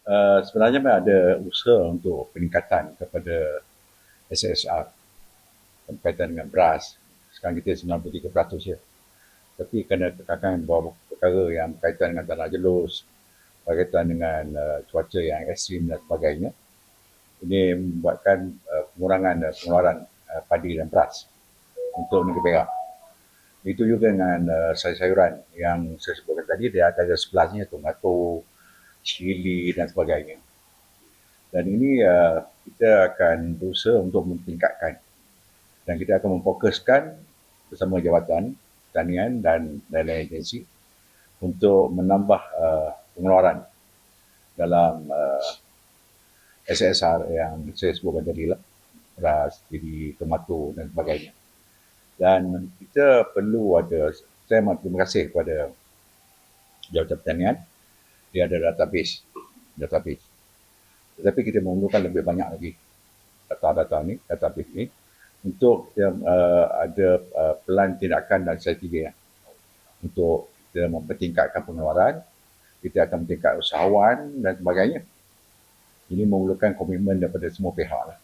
Uh, sebenarnya memang ada usaha untuk peningkatan kepada SSR berkaitan dengan beras. Sekarang kita 93% ya. Tapi kerana kekangan beberapa perkara yang berkaitan dengan tanah jelus, berkaitan dengan uh, cuaca yang ekstrim dan sebagainya, ini membuatkan uh, pengurangan uh, pengeluaran uh, padi dan beras untuk negeri Perak. Itu juga dengan uh, sayur-sayuran yang saya sebutkan tadi, dia ada sebelasnya tomato, cili dan sebagainya. Dan ini uh, kita akan berusaha untuk meningkatkan dan kita akan memfokuskan bersama Jabatan Pertanian dan lain-lain agensi untuk menambah uh, pengeluaran dalam uh, SSR yang saya sebutkan tadi lah beras, jadi tomato dan sebagainya. Dan kita perlu ada, saya terima kasih kepada Jabatan Pertanian, dia ada database, database. Tetapi kita memerlukan lebih banyak lagi data-data ni, database ni untuk yang uh, ada uh, pelan tindakan dan strategi ya. untuk kita mempertingkatkan pengeluaran, kita akan meningkat usahawan dan sebagainya. Ini memerlukan komitmen daripada semua pihak lah.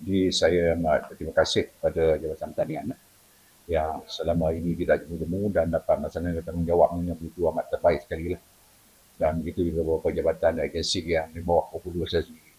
Jadi saya amat terima kasih kepada Jabatan Pertanian lah, yang selama ini kita jemu dan dapat melaksanakan tanggungjawab yang begitu amat terbaik sekali lah. Dan begitu juga beberapa jabatan dan agensi yang di bawah 22 saya sendiri.